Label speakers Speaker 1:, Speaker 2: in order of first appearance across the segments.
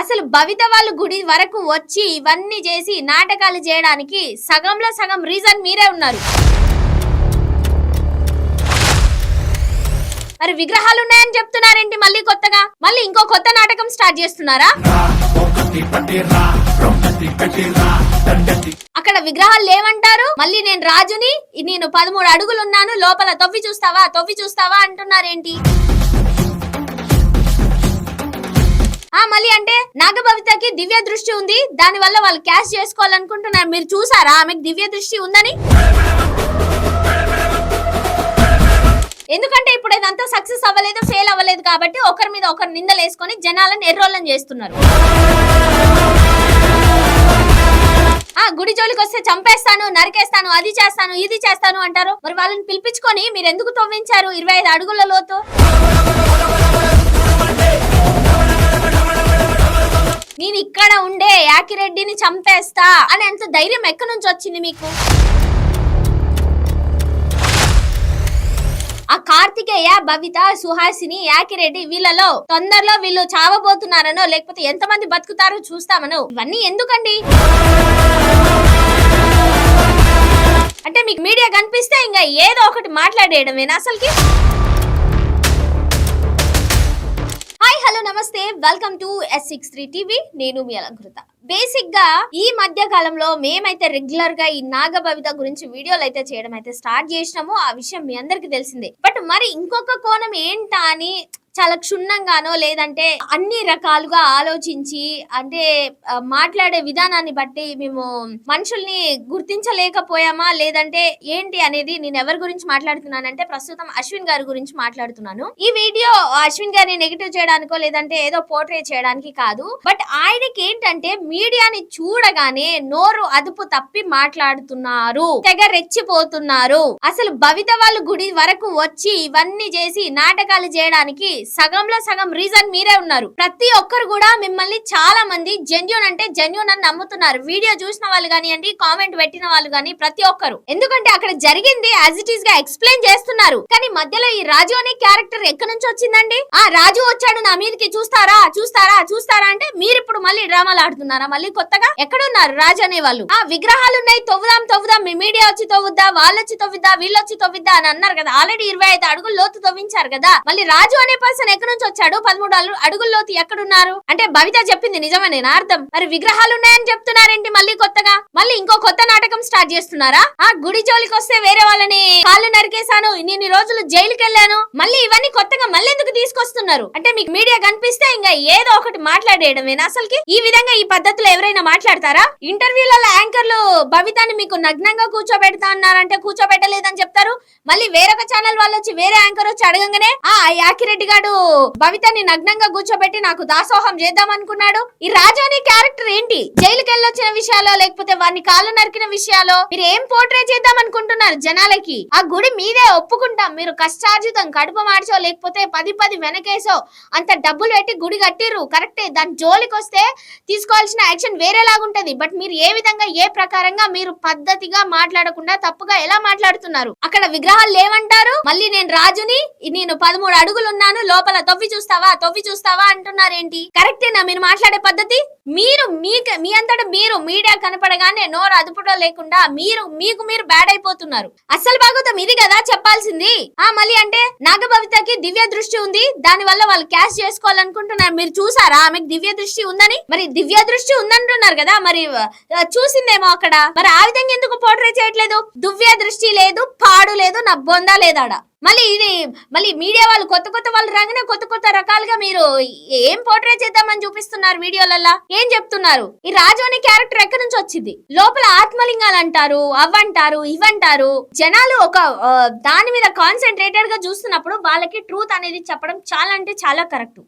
Speaker 1: అసలు భవిత వాళ్ళు గుడి వరకు వచ్చి ఇవన్నీ చేసి నాటకాలు చేయడానికి సగంలో సగం రీజన్ మీరే ఉన్నారు. మరి విగ్రహాలు ఉన్నాయని చెప్తున్నారేంటి మళ్ళీ కొత్తగా? మళ్ళీ ఇంకో కొత్త నాటకం స్టార్ట్ చేస్తున్నారా? అక్కడ విగ్రహాలు లేవంటారు? మళ్ళీ నేను రాజుని నేను పదమూడు అడుగులు ఉన్నాను లోపల తవ్వి చూస్తావా తవ్వి చూస్తావా అంటున్నారేంటి? ఆ మళ్ళీ అంటే నాగభవితకి దివ్య దృష్టి ఉంది. దాని వల్ల వాళ్ళు క్యాష్ చేసుకోవాలనుకుంటున్నారు. మీరు చూసారా? ఆమెకు దివ్య దృష్టి ఉందని. ఎందుకంటే ఇప్పుడు ఇదంతా సక్సెస్ అవ్వలేదు ఫెయిల్ అవ్వలేదు కాబట్టి ఒకరి మీద ఒకరు నిందలు వేసుకొని జనాలను ఎర్రోళ్ళని చేస్తున్నారు. ఆ గుడి జోలికి వస్తే చంపేస్తాను నరికేస్తాను అది చేస్తాను ఇది చేస్తాను అంటారు. మరి వాళ్ళని పిలిపించుకొని మీరు ఎందుకు తవ్వించారు? ఇరవై ఐదు అడుగుల లోతు. నేను ఇక్కడ ఉండే యాకిరెడ్డిని చంపేస్తా అని అంత ధైర్యం ఎక్కడి నుంచి వచ్చింది మీకు? ఆ కార్తికేయ భవిత సుహాసిని యాకిరెడ్డి వీళ్ళలో తొందరలో వీళ్ళు చావబోతున్నారనో లేకపోతే ఎంతమంది బతుకుతారో చూస్తామనో ఇవన్నీ ఎందుకండి? అంటే మీకు మీడియా కనిపిస్తే ఇంకా ఏదో ఒకటి మాట్లాడేయడమేనా అసలుకి? హలో నమస్తే. Welcome to S six three TV నేను మీ అలంకృత. బేసిక్గా ఈ మధ్య కాలంలో మేమైతే రెగ్యులర్గా ఈ నాగభవిత గురించి వీడియోలు అయితే చేయడం అయితే స్టార్ట్ చేసినాము. ఆ విషయం మీ అందరికి తెలిసిందే. బట్ మరి ఇంకొక కోణం ఏంటా అని చాలా క్షుణ్ణంగానో లేదంటే అన్ని రకాలుగా ఆలోచించి అంటే మాట్లాడే విధానాన్ని బట్టి మేము మనుషుల్ని గుర్తించలేకపోయామా? లేదంటే ఏంటి అనేది నేను ఎవరి గురించి మాట్లాడుతున్నానంటే ప్రస్తుతం అశ్విన్ గారి గురించి మాట్లాడుతున్నాను. ఈ వీడియో అశ్విన్ గారిని నెగిటివ్ చేయడానికో లేదంటే ఏదో పోర్ట్రే చేయడానికి కాదు. బట్ ఆయనకి ఏంటంటే మీడియాని చూడగానే నోరు అదుపు తప్పి మాట్లాడుతున్నారు. తెగ రెచ్చిపోతున్నారు. అసలు భవిత వాళ్ళు గుడి వరకు వచ్చి ఇవన్నీ చేసి నాటకాలు చేయడానికి సగంలో సగం రీజన్ మీరే ఉన్నారు. ప్రతి ఒక్కరు కూడా మిమ్మల్ని చాలా మంది జెన్యున్ అంటే జెన్యున్ అని నమ్ముతున్నారు. వీడియో చూసిన వాళ్ళు కానివ్వండి కామెంట్ పెట్టిన వాళ్ళు కానీ ప్రతి ఒక్కరు. ఎందుకంటే అక్కడ జరిగింది యాజ్ ఇట్ ఈస్గా ఎక్స్ప్లెయిన్ చేస్తున్నారు. కానీ మధ్యలో ఈ రాజు అనే క్యారెక్టర్ ఎక్కడి నుంచి వచ్చిందండి? ఆ రాజు వచ్చాడు నా మీదకి చూస్తారా? చూస్తారా? చూస్తారా అంటే మీరు ఇప్పుడు మళ్ళీ డ్రామాలు ఆడుతున్నారా? మళ్ళీ కొత్తగా ఎక్కడున్నారు రాజు అనే వాళ్ళు ఆ విగ్రహాలు ఉన్నాయి తవ్వుదాం తవ్వుదాం మీ మీడియా వచ్చి తవ్వుద్దా వాళ్ళు వచ్చి తవ్విద్దా వీళ్ళు వచ్చి తవ్విద్దా అని అన్నారు కదా. ఆల్రెడీ ఇరవై ఐదు అడుగులు లోతు తవ్వించారు కదా. మళ్ళీ రాజు అనే పర్సన్ ఎక్కడి నుంచి వచ్చాడు? పదమూడు అడుగు- ఎక్కడున్నారు? అంటే బవిత చెప్పింది నిజమేనా అర్థం? మరి విగ్రహాలు ఉన్నాయని చెప్తున్నారేంటి మళ్ళీ కొత్తగా? మళ్ళీ ఇంకో కొత్త నాటకం స్టార్ట్ చేస్తున్నారా? ఆ గుడి జోలికి వస్తే వేరే వాళ్ళని కాళ్ళు నరికేశాను ఇన్ని రోజులు జైలుకి వెళ్ళాను మళ్ళీ ఇవన్నీ కొత్తగా మళ్ళీ ఎందుకు తీసుకొస్తున్నారు? అంటే మీకు మీడియా కనిపిస్తే ఇంకా ఏదో ఒకటి మాట్లాడేయడమేనా అసలుకి? ఈ విధంగా ఈ పద్ధతిలో ఎవరైనా మాట్లాడతారా? ఇంటర్వ్యూలలో యాంకర్లు భవితాన్ని మీకు నగ్నంగా కూర్చోబెడతా అన్నారంటే కూర్చోబెట్టలేదని చెప్తారు. మళ్ళీ వేరొక ఛానల్ వాళ్ళు వచ్చి వేరే యాంకర్ వచ్చి అడగంగానే ఆ యాకిరెడ్డి గాడు భవితని నగ్నంగా కూర్చోబెట్టి నాకు దాసోహం చేద్దాం అనుకున్నాడు ఈ రాజు అనే క్యారెక్టర్ ఏంటి? జైలుకి వెళ్ళొచ్చిన విషయాలో లేకపోతే వారిని కాళ్ళు నరికిన విషయాలో మీరు ఏం పోర్ట్రే చేద్దాం అనుకుంటున్నారు జనాలకి? ఆ గుడి మీదే ఒప్పుకుంటాం. మీరు కష్టార్జితం కడుపు మార్చో లేకపోతే పది పది వెనకేసో అంత డబ్బులు పెట్టి గుడి కట్టిర్రు. కరెక్టే. దాని జోలికి వస్తే తీసుకోవాల్సిన యాక్షన్ వేరేలాగుంటది. బట్ మీరు ఏ విధంగా ఏ ప్రకారంగా మీరు పద్ధతిగా మాట్లాడకుండా తప్పుగా ఎలా మాట్లాడుతున్నారు? అక్కడ విగ్రహాలు లేవంటారు? మళ్ళీ నేను రాజుని నేను పదమూడు అడుగులు ఉన్నాను లోపల తవ్వి చూస్తావా? తవ్వి చూస్తావా అంటున్నారేంటి? కరెక్టేనా మీరు మాట్లాడే పద్ధతి? మీరు మీకు మీ అంతటా మీరు మీడియా కనపడగానే నోరు అదుపులో లేకుండా మీరు మీకు మీరు బ్యాడ్ అయిపోతున్నారు. అసలు భాగవతం ఇది కదా చెప్పాల్సింది. ఆ మళ్ళీ అంటే నాగభవితకి దివ్య దృష్టి ఉంది. దాని వల్ల వాళ్ళు క్యాష్ చేసుకోవాలనుకుంటున్నారు. మీరు చూసారా? ఆమెకు దివ్య దృష్టి ఉందని? మరి దివ్య దృష్టి ఉందంటున్నారు కదా? మరి చూసిందేమో అక్కడ. మరి ఆ విధంగా ఎందుకు పోర్ట్రే చేయట్లేదు? దివ్య దృష్టి లేదు పాడు లేదు నా బొందా లేదాడా? మళ్ళీ ఇది మళ్ళీ మీడియా వాళ్ళు కొత్త కొత్త వాళ్ళు రాగానే కొత్త కొత్త రకాలుగా మీరు ఏం పోర్ట్రే చేద్దామని చూపిస్తున్నారు వీడియోలలో ఏం చెప్తున్నారు? ఈ రాజు అనే క్యారెక్టర్ ఎక్కడి నుంచి వచ్చింది? లోపల ఆత్మలింగాలు అంటారు అవ్వంటారు ఇవంటారు జనాలు ఒక దాని మీద కాన్సన్ట్రేటెడ్గా చూస్తున్నప్పుడు వాళ్ళకి ట్రూత్ అనేది చెప్పడం చాలా అంటే చాలా కరెక్ట్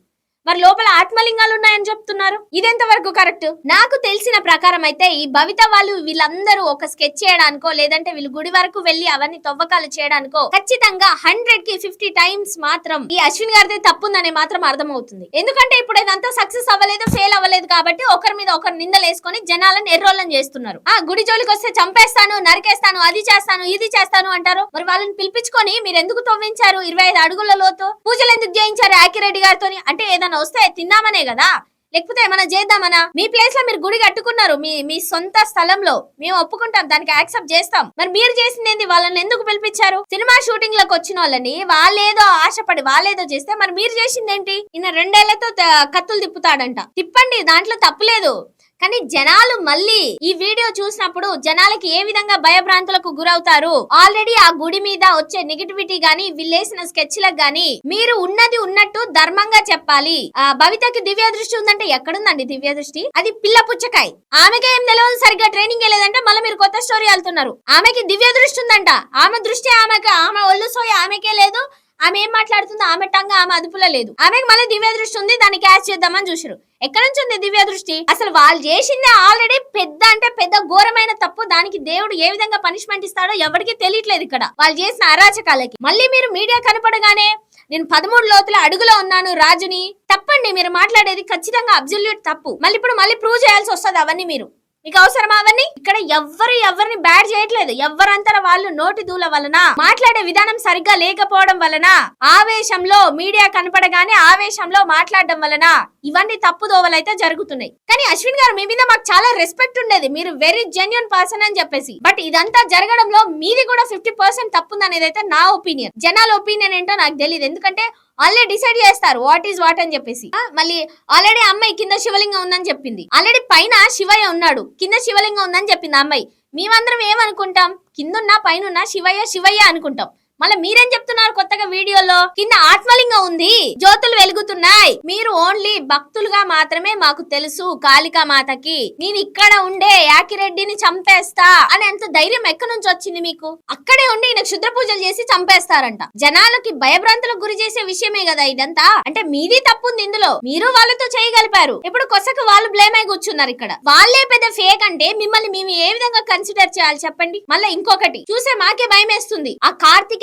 Speaker 1: మరి లోపల ఆత్మలింగాలు ఉన్నాయని చెప్తున్నారు. ఇదెంత వరకు కరెక్ట్? నాకు తెలిసిన ప్రకారం అయితే ఈ భవిత వాళ్ళు వీళ్ళందరూ ఒక స్కెచ్ చేయడానికో లేదంటే వీళ్ళు గుడి వరకు వెళ్ళి అవన్నీ తవ్వకాలు చేయడానికో ఖచ్చితంగా హండ్రెడ్కి ఫిఫ్టీ టైమ్స్ మాత్రం ఈ అశ్విన్ గారిదే తప్పుందనే మాత్రం అర్థమవుతుంది. ఎందుకంటే ఇప్పుడు ఇదంతా సక్సెస్ అవ్వలేదు ఫెయిల్ అవ్వలేదు కాబట్టి ఒకరి మీద ఒకరు నిందలు వేసుకొని జనాలను ఎర్రోళ్ళని చేస్తున్నారు. ఆ గుడి జోలికి వస్తే చంపేస్తాను నరికేస్తాను అది చేస్తాను ఇది చేస్తాను అంటారు. మరి వాళ్ళని పిలిపించుకొని మీరు ఎందుకు తవ్వించారు? ఇరవై ఐదు అడుగుల లోతు. పూజలు ఎందుకు చేయించారు యాకిరెడ్డి గారితో అంటే ఏదైనా వస్తే తిన్నామనే కదా? లేకపోతే ఏమైనా చేద్దామనా? మీ ప్లేస్లో మీరు గుడి కట్టుకున్నారు మీ మీ సొంత స్థలంలో. మేము ఒప్పుకుంటాం దానికి యాక్సెప్ట్ చేస్తాం. మరి మీరు చేసింది ఏంది వాళ్ళని ఎందుకు పిలిపించారు? సినిమా షూటింగ్లకు వచ్చిన వాళ్ళని వాళ్ళేదో ఆశపడి వాళ్ళేదో చేస్తే మరి మీరు చేసింది ఏంటి ఈయన రెండేళ్ళతో కత్తులు తిప్పుతాడంట. తిప్పండి దాంట్లో తప్పులేదు కానీ జనాలు మళ్ళీ ఈ వీడియో చూసినప్పుడు జనాలకి ఏ విధంగా భయభ్రాంతులకు గురవుతారు? ఆల్రెడీ ఆ గుడి మీద వచ్చే నెగిటివిటీ గాని వీళ్ళేసిన స్కెచ్లకు గాని మీరు ఉన్నది ఉన్నట్టు ధర్మంగా చెప్పాలి. ఆ భవితకి దివ్య దృష్టి ఉందంటే ఎక్కడుందండి దివ్య దృష్టి? అది పిల్ల పుచ్చకాయ. ఆమెకే ఏం తెలియదు సరిగ్గా ట్రైనింగ్ లేదంటే మళ్ళీ మీరు కొత్త స్టోరీ వెళ్తున్నారు. ఆమెకి దివ్య దృష్టి ఉందంట. ఆమె దృష్టి ఆమెకి ఆమె ఒళ్ళు సోయి ఆమెకే లేదు. ఆమె ఏం మాట్లాడుతుందో? ఆమె టంగ ఆమె అదుపులో లేదు. ఆమెకి మళ్ళీ దివ్య దృష్టి ఉంది దాన్ని క్యాచ్ చేద్దామని చూసారు ఎక్కడ నుంచి ఉంది దివ్య దృష్టి? అసలు వాళ్ళు చేసింది ఆల్రెడీ పెద్ద అంటే పెద్ద ఘోరమైన తప్పు. దానికి దేవుడు ఏ విధంగా పనిష్మెంట్ ఇస్తాడో ఎవరికి తెలియట్లేదు ఇక్కడ. వాళ్ళు చేసిన అరాచకాలకి. మళ్ళీ మీరు మీడియా కనపడగానే నేను పదమూడు లోతుల అడుగులో ఉన్నాను రాజుని. తప్పండి మీరు మాట్లాడేది ఖచ్చితంగా అబ్జల్యూట్ తప్పు. మళ్ళీ ఇప్పుడు మళ్ళీ ప్రూవ్ చేయాల్సి వస్తుంది అవన్నీ మీరు. మీకు అవసరం అవన్నీ? ఇక్కడ ఎవ్వరు ఎవరిని బ్యాడ్ చేయట్లేదు. ఎవరంతర వాళ్ళు నోటి దూల వలన మాట్లాడే విధానం సరిగ్గా లేకపోవడం వలన ఆవేశంలో మీడియా కనపడగానే ఆవేశంలో మాట్లాడడం వలన ఇవన్నీ తప్పుదోవలైతే జరుగుతున్నాయి. కానీ అశ్విన్ గారు మీ మీద మాకు చాలా రెస్పెక్ట్ ఉండేది. మీరు వెరీ జెన్యున్ పర్సన్ అని చెప్పేసి. బట్ ఇదంతా జరగడంలో మీది కూడా ఫిఫ్టీ పర్సెంట్ తప్పుందనేది అయితే నా ఒపీనియన్ జనాల ఒపీనియన్ ఏంటో నాకు తెలియదు ఎందుకంటే ఆల్రెడీ డిసైడ్ చేస్తారు వాట్ ఈస్ వాట్ అని చెప్పేసి. మళ్ళీ ఆల్రెడీ అమ్మాయి కింద శివలింగం ఉందని చెప్పింది. ఆల్రెడీ పైన శివయ్య ఉన్నాడు. కింద శివలింగం ఉందని చెప్పింది అమ్మాయి. మేమందరం ఏమనుకుంటాం? కిందున్నా పైన శివయ్య శివయ్య అనుకుంటాం. మళ్ళీ మీరేం చెప్తున్నారు కొత్తగా వీడియోలో? కింద ఆత్మలింగం ఉంది. జ్యోతులు వెలుగుతున్నాయి. మీరు ఓన్లీ భక్తులుగా మాత్రమే మాకు తెలుసు కాళికా మాతకి నేను ఇక్కడ ఉండే యాకిరెడ్డిని చంపేస్తా అని అంత ధైర్యం ఎక్కడి నుంచి వచ్చింది మీకు? అక్కడే ఉండి ఈయన క్షుద్ర పూజలు చేసి చంపేస్తారంట. జనాలకి భయభ్రాంతులకు గురి చేసే విషయమే కదా ఇదంతా? అంటే మీది తప్పుంది ఇందులో. మీరు వాళ్ళతో చేయగలిపారు. ఇప్పుడు కొసక వాళ్ళు బ్లేమ్ అయి కూర్చున్నారు ఇక్కడ. వాళ్ళే పెద్ద ఫేక్ అంటే మిమ్మల్ని మేము ఏ విధంగా కన్సిడర్ చేయాలి చెప్పండి? మళ్ళీ ఇంకొకటి. చూసే మాకే భయం వేస్తుంది ఆ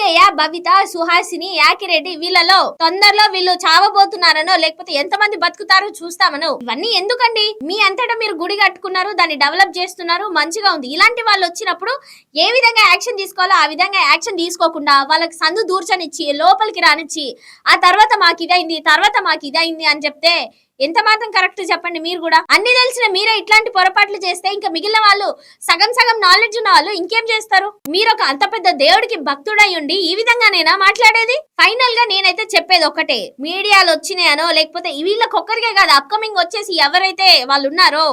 Speaker 1: అన్నయ్య భవిత సుహాసిని యాకిరెడ్డి వీళ్ళలో తొందరలో వీళ్ళు చావబోతున్నారనో లేకపోతే ఎంతమంది బతుకుతారో చూస్తామనో. ఇవన్నీ ఎందుకండి? మీ అంతటా మీరు గుడి కట్టుకున్నారు దాన్ని డెవలప్ చేస్తున్నారు మంచిగా ఉంది. ఇలాంటి వాళ్ళు వచ్చినప్పుడు ఏ విధంగా యాక్షన్ తీసుకోవాలో ఆ విధంగా యాక్షన్ తీసుకోకుండా వాళ్ళకి సందు దూర్చనిచ్చి లోపలికి రానిచ్చి ఆ తర్వాత మాకు ఇదైంది తర్వాత మాకు ఇదైంది అని చెప్తే ఎంత మాత్రం కరెక్ట్ చెప్పండి మీరు కూడా. అన్ని తెలిసిన మీరే ఇట్లాంటి పొరపాట్లు చేస్తే ఇంకా మిగిలిన వాళ్ళు సగం సగం నాలెడ్జ్ ఉన్న వాళ్ళు ఇంకేం చేస్తారు? మీరు ఒక అంత పెద్ద దేవుడికి భక్తుడై ఉండి ఈ విధంగా నేనా మాట్లాడేది? ఫైనల్గా నేనైతే చెప్పేది ఒకటే. మీడియాలు వచ్చినాయనో లేకపోతే వీళ్ళకొక్కరికే కాదు అప్కమింగ్ వచ్చేసి ఎవరైతే వాళ్ళు ఉన్నారో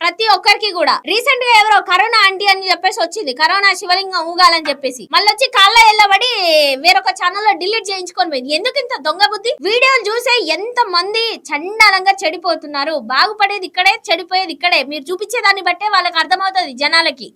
Speaker 1: ప్రతి ఒక్కరికి కూడా. రీసెంట్గా ఎవరో కరోనా ఆంటీ అని చెప్పేసి వచ్చింది. కరోనా శివలింగం ఊగాలని చెప్పేసి. మళ్ళీ వచ్చి కాళ్ళ ఎల్లబడి వేరొక ఛానల్లో డిలీట్ చేయించుకొని పోయింది. ఎందుకు ఇంత దొంగ బుద్ధి? వీడియోలు చూసే ఎంత మంది చండాలంగా చెడిపోతున్నారు. బాగుపడేది ఇక్కడే చెడిపోయేది ఇక్కడే. మీరు చూపించే దాన్ని బట్టే వాళ్ళకి అర్థమవుతుంది జనాలకి.